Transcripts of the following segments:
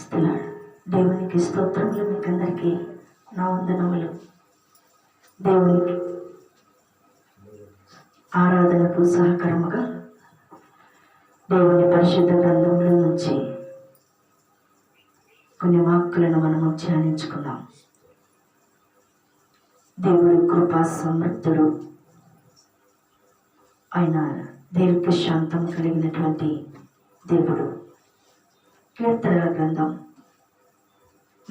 ఇస్తున్నాడు దేవునికి స్తోత్రములు మీకందరికీ నా వందనములు. దేవునికి ఆరాధనకు సహకరముగా దేవుని పరిశుద్ధ గ్రంథంలో నుంచి కొన్ని వాక్కులను మనము ధ్యానించుకుందాం. దేవుడి కృపా సమర్థుడు ఆయన దీర్ఘ శాంతం కలిగినటువంటి దేవుడు. కీర్తనల గ్రంథం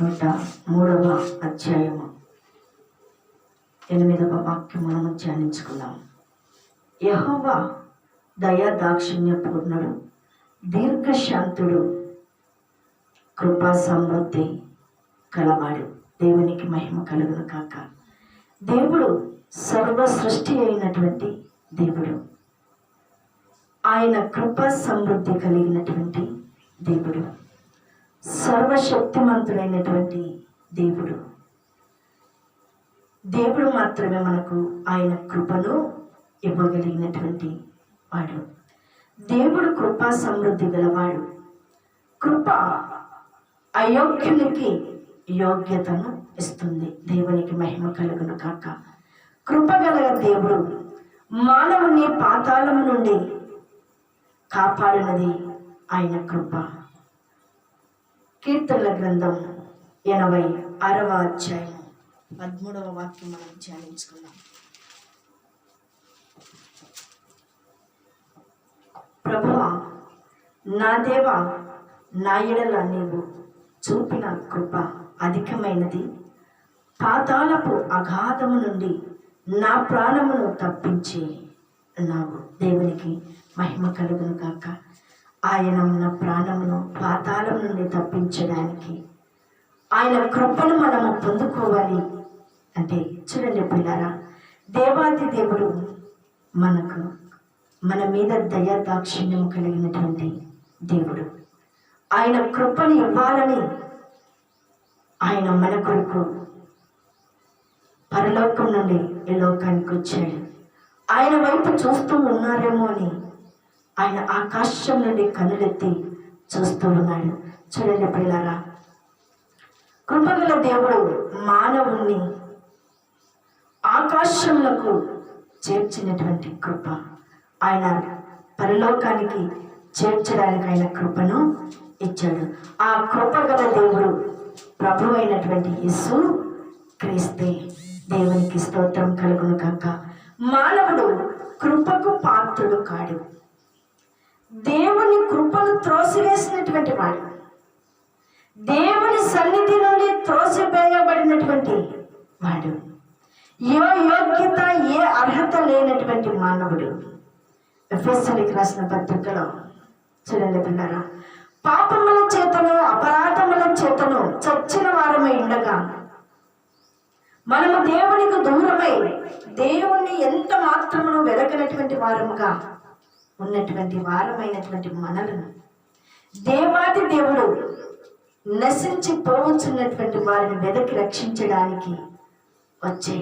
నూట మూడవ అధ్యాయము. ఎనిమిదవ వాక్యం మనము ధ్యానించుకుందాం. యహోవా దయా దాక్షిణ్య పూర్ణుడు దీర్ఘశాంతుడు కృపా సమృద్ధి కలవాడు. దేవునికి మహిమ కలుగును కాక దేవుడు సర్వ సృష్టి అయినటువంటి దేవుడు. ఆయన కృపా సమృద్ధి కలిగినటువంటి దేవుడు. సర్వశక్తిమంతుడైనటువంటి దేవుడు. దేవుడు మాత్రమే మనకు ఆయన కృపను ఇవ్వగలిగినటువంటి వాడు. దేవుడు కృపా సమృద్ధి గలవాడు. కృప అయోగ్యునికి యోగ్యతను ఇస్తుంది. దేవునికి మహిమ కలుగును కాక కృపగల దేవుడు మానవుని పాతాళము నుండి కాపాడినది ఆయన కృప. కీర్తనల గ్రంథం ఎనభై ఆరవ అధ్యాయం. పదమూడవ వాక్యం మనం ధ్యానించుకున్నాం ప్రభువా నా దేవ నా ఎడల నీవు చూపిన కృప అధికమైనది. పాతాలపు అగాధము నుండి నా ప్రాణమును తప్పించి నా దేవునికి మహిమ కలుగును కాక ఆయన మన ప్రాణమును పాతాళం నుండి తప్పించడానికి. ఆయన కృపను మనము పొందుకోవాలి అంటే చూడండి పిల్లారా దేవాది దేవుడు మనకు మన మీద దయా దాక్షిణ్యం కలిగినటువంటి దేవుడు. ఆయన కృపను ఇవ్వాలని ఆయన మన కొరకు పరలోకం నుండి ఈ లోకానికి వచ్చాడు. ఆయన వైపు చూస్తూ ఉన్నారేమో అని ఆయన ఆకాశం నుండి కనులెత్తి చూస్తూ ఉన్నాడు. చూడండి పిల్లరా కృపగల దేవుడు మానవుణ్ణి ఆకాశంలకు చేర్చినటువంటి కృప. ఆయన పరలోకానికి చేర్చడానికి ఆయన కృపను ఇచ్చాడు. ఆ కృపగల దేవుడు ప్రభు అయినటువంటి యస్సు క్రీస్తే. దేవునికి స్తోత్రం కలుగును కాక మానవుడు కృపకు పాత్రుడు కాడు. దేవుని కృపను త్రోసివేసినటువంటి వాడు. దేవుని సన్నిధి నుండి త్రోసివేయబడినటువంటి వాడు. ఏ యోగ్యత ఏ అర్హత లేనటువంటి మానవుడు. ఎఫ్ఎస్ఎల్కి రాసిన పత్రికలో చూడండి పిల్లరా. పాపముల చేతను అపరాధముల చేతను చచ్చిన వారమై ఉండగా మనము దేవునికి దూరమై దేవుణ్ణి ఎంత మాత్రమును వెదకనటువంటి వారముగా ఉన్నటువంటి వారమైనటువంటి మనలను. దేవాది దేవుడు నశించి పోవచ్చున్నటువంటి వారిని వెదకి రక్షించడానికి వచ్చే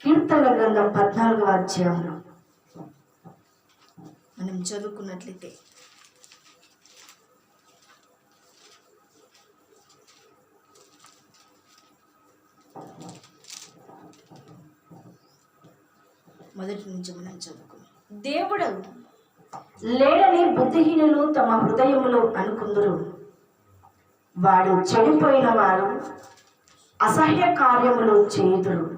కీర్తన గ్రంథం పద్నాలుగవ అధ్యాయంలో. మనం చదువుకున్నట్లయితే. మొదటి నుంచి మనం చదువుకున్నాం దేవుడు లేడని బుద్ధిహీనులు తమ హృదయములో అనుకుందరు. వాడు చెడిపోయిన వారు అసహ్య కార్యములు చేయుదురు.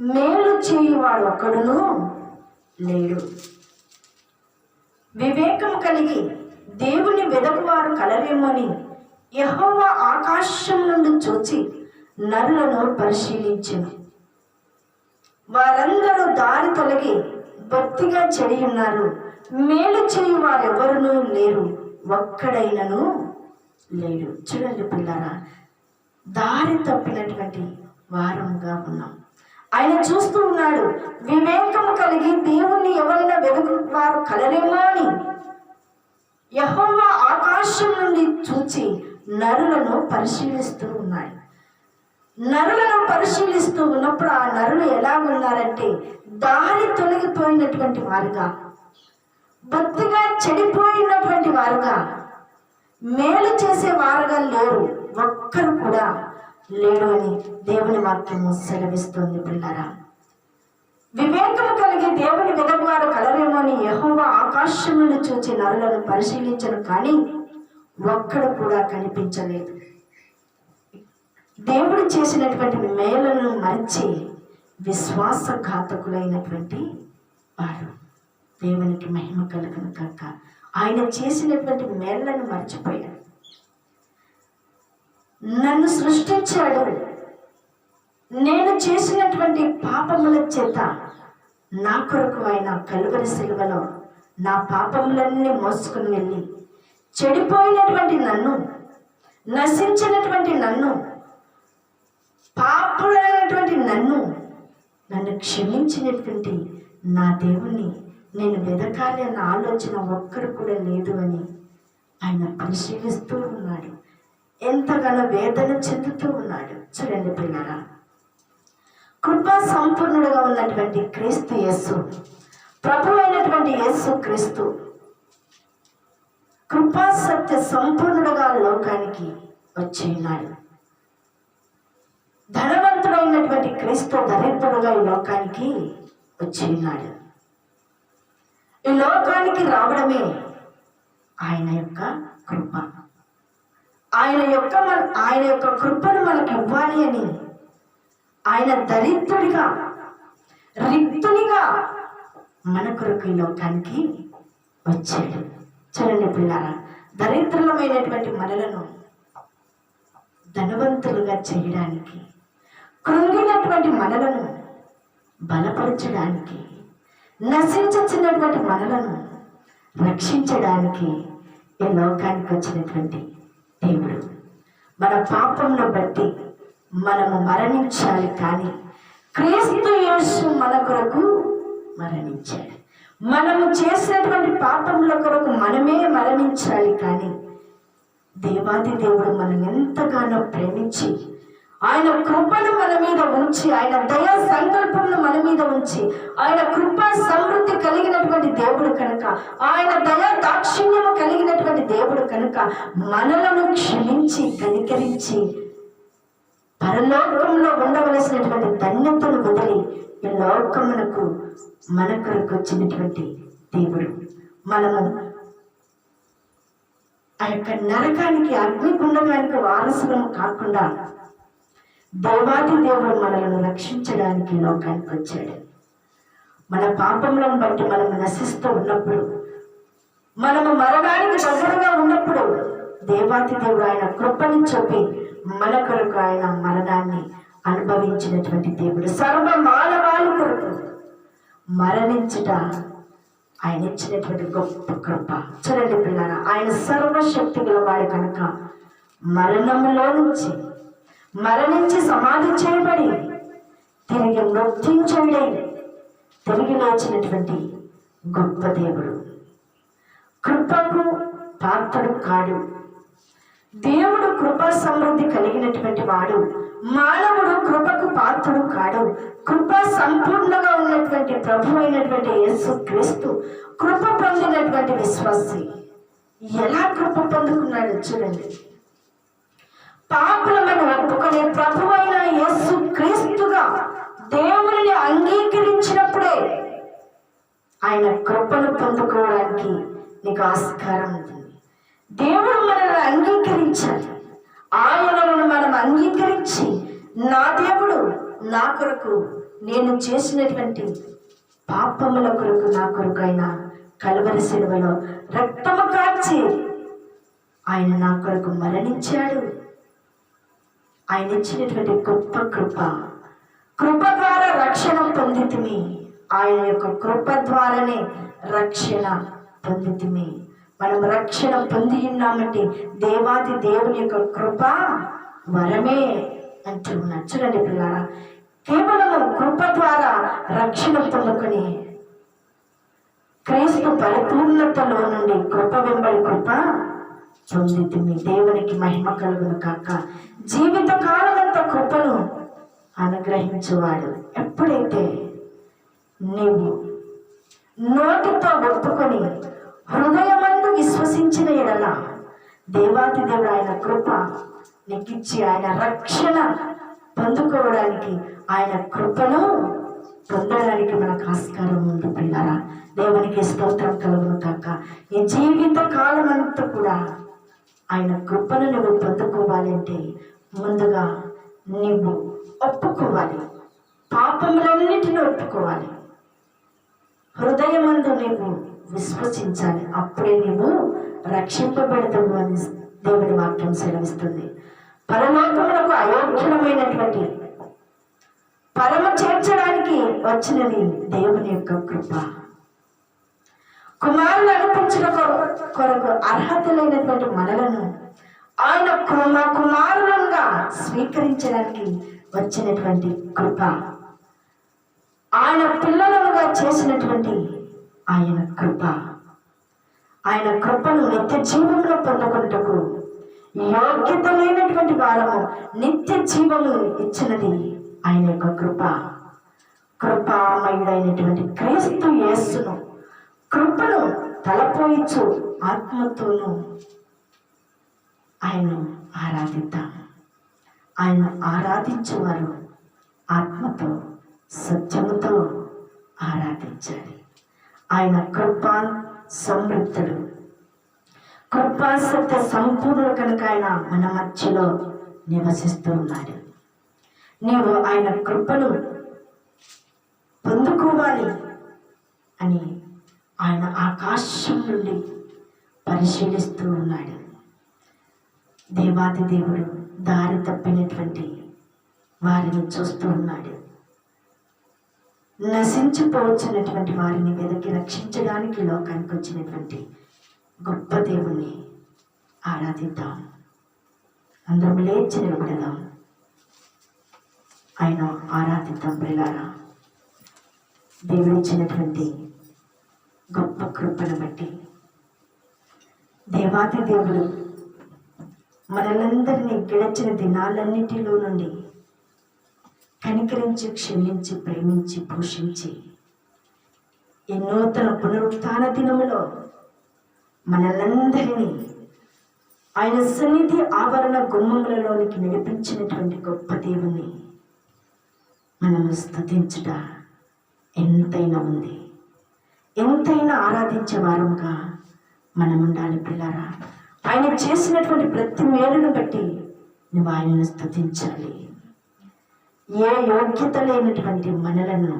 మేలు చేయువాడు ఒకడును లేడు. వివేకం కలిగి దేవుని వెదకువారు కలరేమని యహోవ ఆకాశం నుండి చూచి నరులను పరిశీలించింది వారందరూ దారి తొలగి భక్తిగా చెడి ఉన్నారు మేలు చేయు వారెవరునూ లేరు. ఒక్కడైనను లేడు. చూడండి పిల్లారా దారి తప్పినటువంటి వారముగా ఉన్నాం. ఆయన చూస్తూ ఉన్నాడు వివేకం కలిగి దేవుణ్ణి ఎవరైనా వెతుకు వారు కలరేమో అని. యహోవ ఆకాశం నుండి చూచి నరులను పరిశీలిస్తూ ఉన్నాడు. నరులను పరిశీలిస్తూ ఉన్నప్పుడు ఆ నరులు ఎలా ఉన్నారంటే దారి తొలగిపోయినటువంటి వారుగా బొత్తిగా చెడిపోయినటువంటి వారుగా మేలు చేసే వారుగా లేరు ఒక్కరు కూడా లేడు అని దేవుని వాక్యము సెలవిస్తుంది పిల్లరా. వివేకము కలిగి దేవుని వెదగవారు కలరేమో యహోవ యెహోవా ఆకాశములను చూచి నరులను పరిశీలించను కానీ ఒక్కడు కూడా కనిపించలేదు. దేవుడు చేసినటువంటి మేలను మరిచి విశ్వాసఘాతకులైనటువంటి వారు. దేవునికి మహిమ కలుగును కనుక ఆయన చేసినటువంటి మేళ్ళను మర్చిపోయాడు నన్ను సృష్టించాడు. నేను చేసినటువంటి పాపముల చేత నా కొరకు ఆయన కలువరి సిలువలో నా పాపములన్నీ మోసుకుని వెళ్ళి చెడిపోయినటువంటి నన్ను నశించినటువంటి నన్ను పాపులైనటువంటి నన్ను నన్ను క్షమించినటువంటి నా దేవుణ్ణి నేను వెదకాలి అన్న ఆలోచన ఒక్కరు కూడా లేదు అని ఆయన పరిశీలిస్తూ ఉన్నాడు. ఎంతగానో వేదన చెందుతూ ఉన్నాడు. చూడండి పిల్లరా. కృపా సంపూర్ణుడుగా ఉన్నటువంటి క్రీస్తు యస్సు ప్రభు అయినటువంటి యస్సు క్రీస్తు కృపా సత్య సంపూర్ణుడుగా లోకానికి వచ్చి ఉన్నాడు. ధనవంతుడైనటువంటి క్రీస్తు దరిద్రుడుగా ఈ లోకానికి వచ్చి ఉన్నాడు. ఈ లోకానికి రావడమే ఆయన యొక్క కృప. ఆయన యొక్క మన- ఆయన యొక్క కృపను మనకి ఇవ్వాలి అని ఆయన దరిద్రుడిగా రిక్తునిగా మన కొరకు ఈ లోకానికి వచ్చాడు. చూడండి పిల్లారా దరిద్రమైనటువంటి మనలను ధనవంతులుగా చేయడానికి కృంగినటువంటి మనలను బలపరచడానికి నశించినటువంటి మనలను రక్షించడానికి ఈ లోకానికి వచ్చినటువంటి దేవుడు. మన పాపంను బట్టి మనము మరణించాలి కానీ క్రీస్తు యేసు మన కొరకు మరణించాడు. మనము చేసినటువంటి పాపముల కొరకు మనమే మరణించాలి కానీ దేవాది దేవుడు మనం ఎంతగానో ప్రేమించి ఆయన కృపను మన మీద ఉంచి ఆయన దయా సంకల్పమును మన మీద ఉంచి ఆయన కృప సమృద్ధి కలిగినటువంటి దేవుడు కనుక ఆయన దయా దాక్షిణ్యము కలిగినటువంటి దేవుడు కనుక మనలను క్షమించి కనికరించి పరలోకంలో ఉండవలసినటువంటి ధన్యతను వదిలి ఈ లోకమునకు మన కొరకు వచ్చినటువంటి దేవుడు. మనము ఆ యొక్క నరకానికి అగ్నిగుండగానికి వారసులం కాకుండా దేవాది దేవుడు మనల్ని రక్షించడానికి లోకానికి వచ్చాడు. మన పాపములను బట్టి మనం నశిస్తూ ఉన్నప్పుడు మనము మరణానికి దగ్గరగా ఉన్నప్పుడు దేవాతి దేవుడు ఆయన కృపని చెప్పి మన కొరకు ఆయన మరణాన్ని అనుభవించినటువంటి దేవుడు సర్వ మానవాళి కొరకు మరణించుట ఆయన ఇచ్చినటువంటి గొప్ప కృప. చూడండి పిల్లల ఆయన సర్వశక్తి గలవాడు కనుక మరణంలో నుంచి మరణించి సమాధి చేయబడి తిరిగి మృత్యుంచండి. తిరిగి లేచినటువంటి గొప్ప దేవుడు. కృపకు పాత్రుడు కాడు. దేవుడు కృప సమృద్ధి కలిగినటువంటి వాడు. మానవుడు కృపకు పాత్రుడు కాడు. కృప సంపూర్ణంగా ఉన్నటువంటి ప్రభు అయినటువంటి యేసు క్రీస్తు కృప పొందినటువంటి విశ్వాసి. ఎలా కృప పొందుకున్నాడు చూడండి. పాపులమని ఒప్పుకొని ప్రభు అయిన యేసు క్రీస్తుగా దేవుని అంగీకరించినప్పుడే ఆయన కృపను పొందుకోవడానికి నీకు ఆస్కారం ఉంటుంది దేవుడు మనల్ని అంగీకరించాలి. ఆయనను మనం అంగీకరించి నా దేవుడు నా కొరకు నేను చేసినటువంటి పాపముల కొరకు నా కొరకు ఆయన కలవరి శిలువలో రక్తము కాచి ఆయన నా కొరకు మరణించాడు. ఆయన ఇచ్చినటువంటి గొప్ప కృప. కృప ద్వారా రక్షణ పొందితిమి. ఆయన యొక్క కృప ద్వారానే రక్షణ పొందితిమి. మనం రక్షణ పొంది ఉన్నామంటే దేవాది దేవుని యొక్క కృప వరమే అంటూ ఉన్నారు చూడండి పిల్లారా కేవలం కృప ద్వారా రక్షణ పొందుకొని క్రీస్తు పరిపూర్ణతలో నుండి కృప వెంబడి కృప పొందితిమి దేవునికి మహిమ కలుగును కాక. జీవిత కాలమంత కృపను అనుగ్రహించువాడు ఎప్పుడైతే నీవు నోటితో ఒప్పుకొని హృదయమందు విశ్వసించిన ఎడల దేవాతి దేవుడు ఆయన కృప నీకిచ్చి ఆయన రక్షణ పొందుకోవడానికి ఆయన కృపను పొందడానికి మనకు ఆస్కారం ఉంది పిల్లరా. దేవునికి స్తోత్రం కలుగును కాక. ఈ జీవిత కాలం అంతా కూడా ఆయన కృపను నువ్వు పొందుకోవాలంటే ముందుగా నువ్వు ఒప్పుకోవాలి. పాపములన్నిటిని ఒప్పుకోవాలి. హృదయమందు నీవు విశ్వసించాలి. అప్పుడే నీవు రక్షింపబడతావు అని దేవుని వాక్యం సెలవిస్తుంది. పరలోకములకు అయోగ్యమైనటువంటి పరమ చేర్చడానికి వచ్చినది దేవుని యొక్క కృప. కుమారులు అనిపించిన కొరకు అర్హత లేనటువంటి మనలను ఆయన కుమ కుమారులంగా స్వీకరించడానికి వచ్చినటువంటి కృప. ఆయన పిల్లలుగా చేసినటువంటి ఆయన కృప. ఆయన కృపను నిత్య జీవంలో పొందుకుంటకు యోగ్యత లేనటువంటి వారము నిత్య జీవము ఇచ్చినది ఆయన యొక్క కృప. కృపామయుడైనటువంటి క్రీస్తు యేసును కృపను తలపోయించు ఆత్మతోనూ ఆయన్ను ఆరాధిద్దాం. ఆయన ఆరాధించేవారు ఆత్మతో సత్యముతో ఆరాధించాలి. ఆయన కృపా సమృద్ధుడు. కృపా సత్య సంపూర్ణుడు కనుక ఆయన మన మధ్యలో నివసిస్తూ ఉన్నాడు. నీవు ఆయన కృపను పొందుకోవాలి అని ఆయన ఆకాశం నుండి పరిశీలిస్తూ ఉన్నాడు. దేవాది దేవుడు దారి తప్పినటువంటి వారిని చూస్తూ ఉన్నాడు. నశించిపోవచ్చినటువంటి వారిని వెదకి రక్షించడానికి లోకానికి వచ్చినటువంటి గొప్ప దేవుణ్ణి ఆరాధిద్దాం. అందరం లేచి నిలబడదాం. ఆయన ఆరాధిద్దాం పిల్లారా దేవుడు ఇచ్చినటువంటి గొప్ప కృపను బట్టి. దేవాతి దేవుడు మనలందరినీ గడిచిన దినాలన్నిటిలో నుండి కనికరించి క్షమించి ప్రేమించి పోషించి ఈ నూతన పునరుత్థాన దినములో మనలందరినీ ఆయన సన్నిధి ఆవరణ గుమ్మములలోనికి నడిపించినటువంటి గొప్ప దేవుని మనము స్థుతించుట ఎంతైనా ఉంది. ఎంతైనా ఆరాధించే వారముగా మనం ఉండాలి పిల్లరా. ఆయన చేసినటువంటి ప్రతి మేలును బట్టి నువ్వు ఆయనను స్థుతించాలి. ఏ యోగ్యత లేనటువంటి మనలను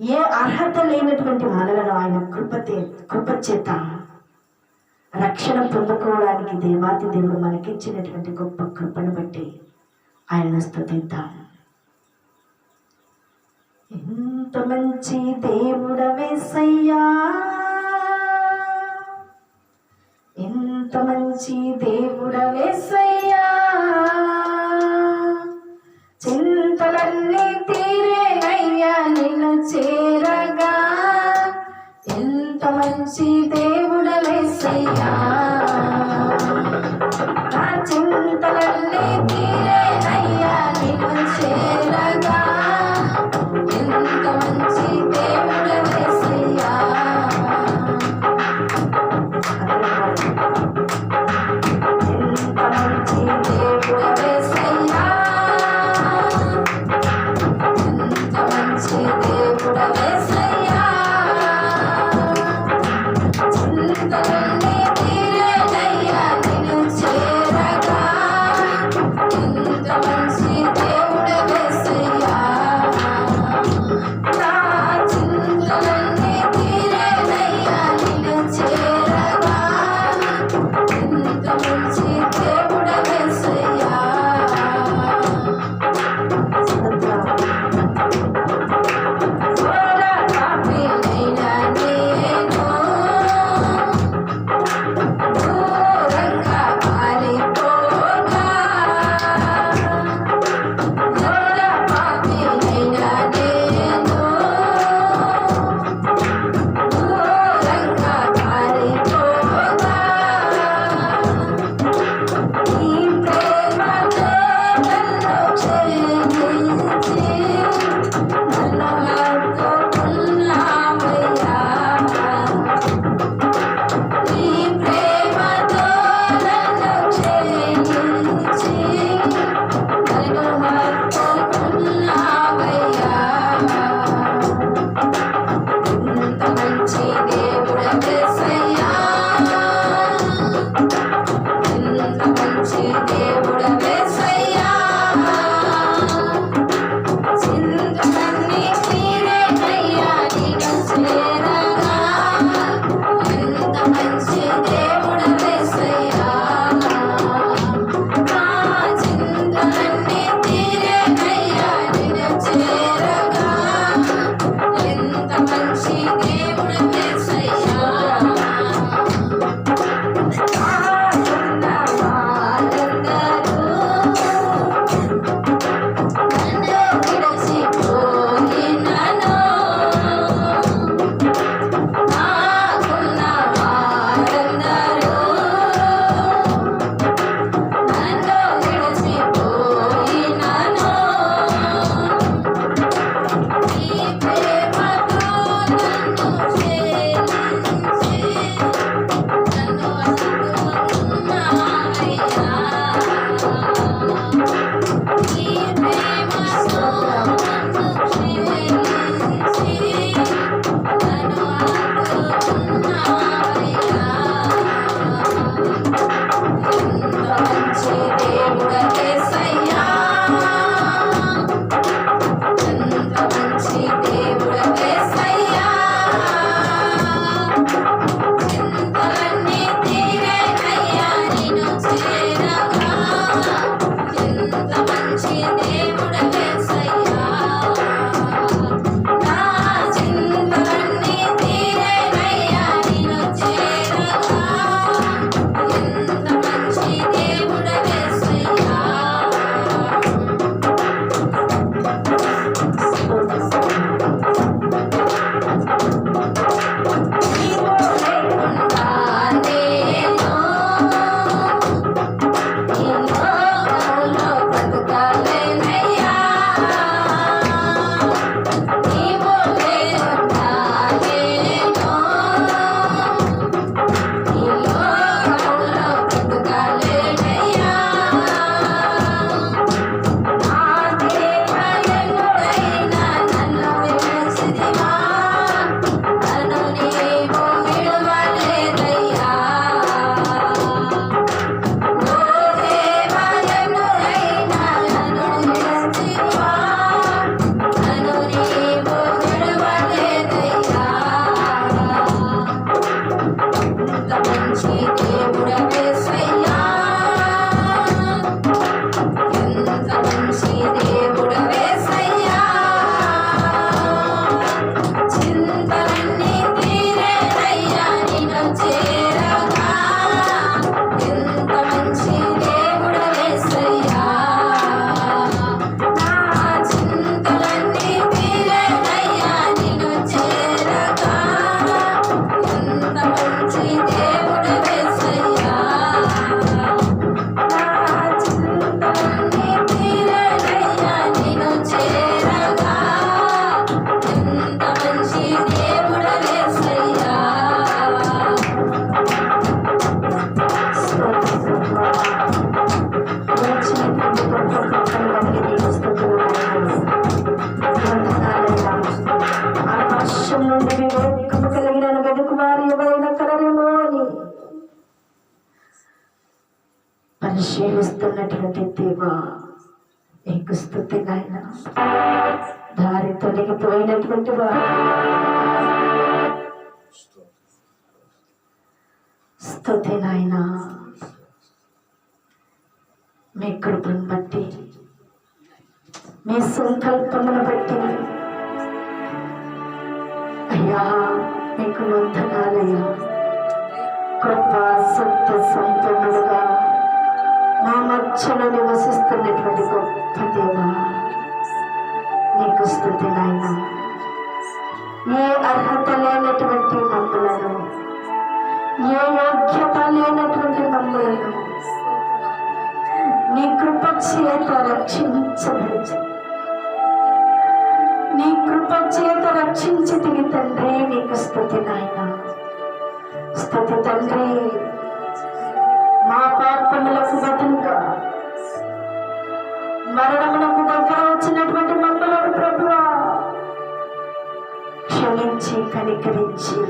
ఏ అర్హత లేనటువంటి మనలను ఆయన కృపతే కృప చేత రక్షణ పొందుకోవడానికి దేవాతి దేవుడు మనకిచ్చినటువంటి గొప్ప కృపను బట్టి ఆయన స్థుతిద్దాం. ఎంత మంచి దేవుడవేసయ్యా ఇంత మంచి దేవుడవేసయ్యా చింతలన్నీ తీరేనయ్యా నిన్ను చేరగా. ఎంత మంచి Okay, okay. పరిశీలిస్తున్నటువంటి దేవా నీకు స్థుతి నాయన దారి తొలగిపోయినటువంటి స్థుతి నాయన. మీ కృపను బట్టి మీ సంకల్పమును బట్టి. అయ్యా మీకు వందనాలయ్యా. కృప సత్య సంపన్నులుగా మా మధ్యలో నివసిస్తున్నటువంటి గొప్ప దేవ నీకు స్థుతి నాయన. ఏ అర్హత లేనటువంటి మమ్మలను ఏ యోగ్యత లేనటువంటి మమ్మలను నీ కృప చేత రక్షించబడి నీ కృప చేత రక్షించి తిని తండ్రి నీకు స్థుతి నాయన. స్థుతి తండ్రి. కనికరించి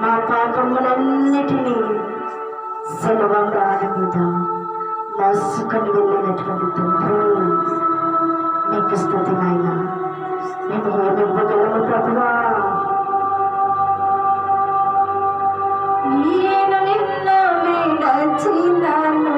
మా పాపములన్నిటినీ సెలవ ప్రాణ మీద మోసుకొని వెళ్ళినటువంటి తండ్రి నీకు స్థుతి నాయన. మేము ఏమివ్వగలము ప్రభువా? నేను నిన్ను విడచినాను.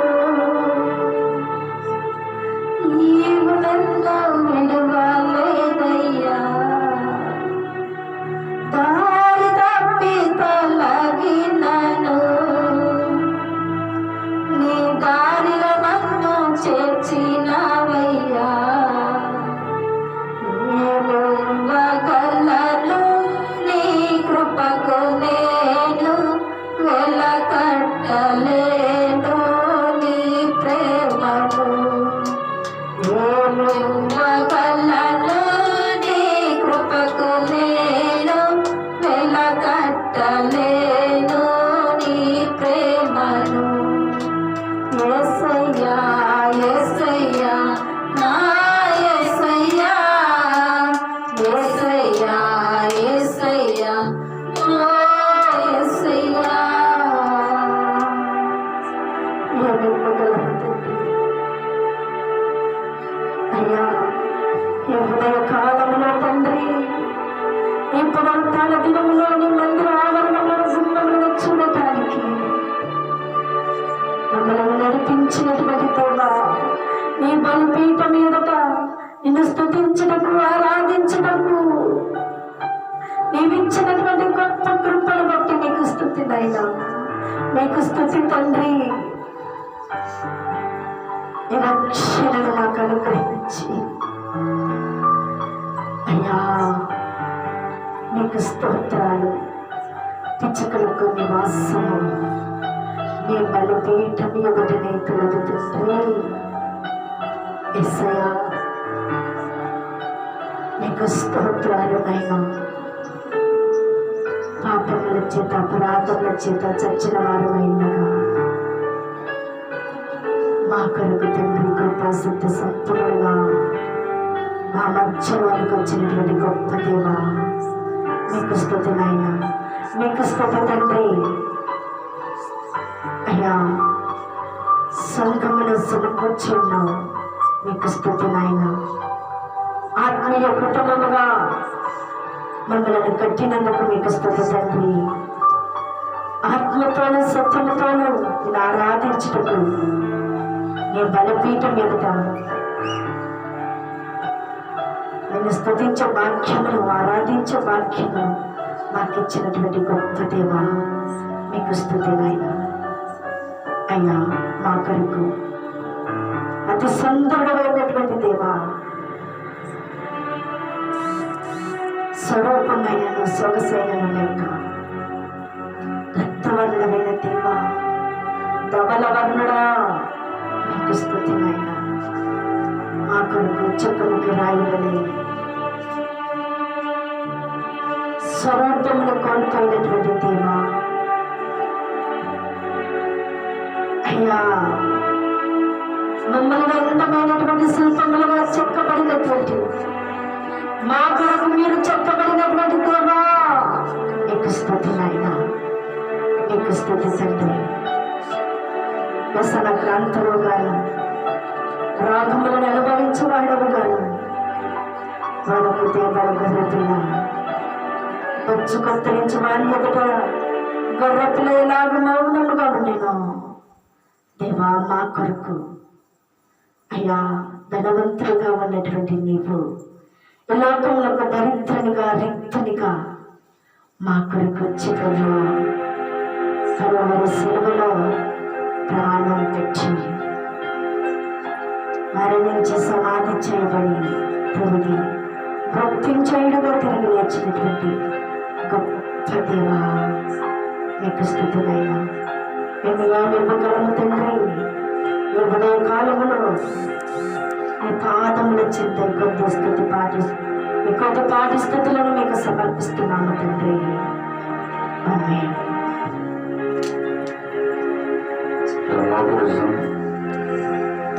స్థుతి నైనా నీకు స్థుతి తండ్రి. నీ రక్షణను నాకు అనుగ్రహించి అయ్యా నీకు స్తోత్రాలు. పిచ్చుకలకు నివాసము. నీ బలిపీఠం ఒకటిని తొలగుతుంటే ఎస్సయా నీకు స్తోత్రాలు నైనా పాపముల చేత అపరాధ అపరాధముల చేత చచ్చిన వారు అయినగా మా కొరకు తండ్రి కృపా సిద్ధ సంపూర్ణంగా మా మధ్యలోనికి వచ్చినటువంటి గొప్ప దేవ మీకు స్థుతి నాయన మీకు స్థుతి తండ్రి. అయ్యా స్వర్గములు సమకూర్చి ఉన్నావు మీకు స్థుతి నాయన ఆత్మీయ కుటుంబముగా మమ్మల్ని కట్టినందుకు మీకు స్థుతి తండ్రి. ఆత్మతోనూ సత్యముతోనూ నేను ఆరాధించుటకు నీ బలపీఠం ఎదుట నేను స్థుతించే వాక్యమును ఆరాధించే వాక్యము మాకు ఇచ్చినటువంటి గొప్ప దేవ మీకు స్థుతి అయ్యా మా కొరకు అతి సుందరమైనటువంటి దేవ స్వరూపమైన సొగసైన లేక రక్తవర్ణమైన దేవ ధవల వర్ణుడా మీకు స్థుతినైనా మా కొడుకు చెప్పులకి రాయవలే. స్వరూపమును కోల్పోయినటువంటి దేవ. అయ్యా మమ్మల్ని అందమైనటువంటి శిల్పములుగా చెక్కబడినటువంటి మా కొరకు మీరు చెక్కబడినటువంటి దేవా మీకు స్థుతినైనా నాయన స్థుతి తండ్రి వ్యసన క్రాంతులు గాను రాగములను అనుభవించేవాడము గాను వరకు తేబడగలుగుతున్నా బొచ్చు కత్తిరించి వారి ఎదుట గొర్రెపిల్లలాగా మౌనముగా ఉండేను దేవా మా కొరకు. అయ్యా ధనవంతులుగా ఉన్నటువంటి నీవు లోకంలో ఒక దరిద్రునిగా రిక్తునిగా మా కొరకు వచ్చి ప్రభు కరువరి సెలవులో ప్రాణం పెట్టి మరణించి సమాధి చేయబడి తిరిగి భక్తించేయుడుగా తిరిగి వచ్చినటువంటి గొప్ప దేవా మీకు స్థుతులైనా ఎన్నో ఇవ్వగలము తండ్రి ఈ ఉదయ కాలములో ఈ పాదముల చింత కొద్ది స్థుతి పాటి కొద్ది పాటి స్థుతులను మీకు సమర్పిస్తున్నాము తండ్రి ఆమేన్.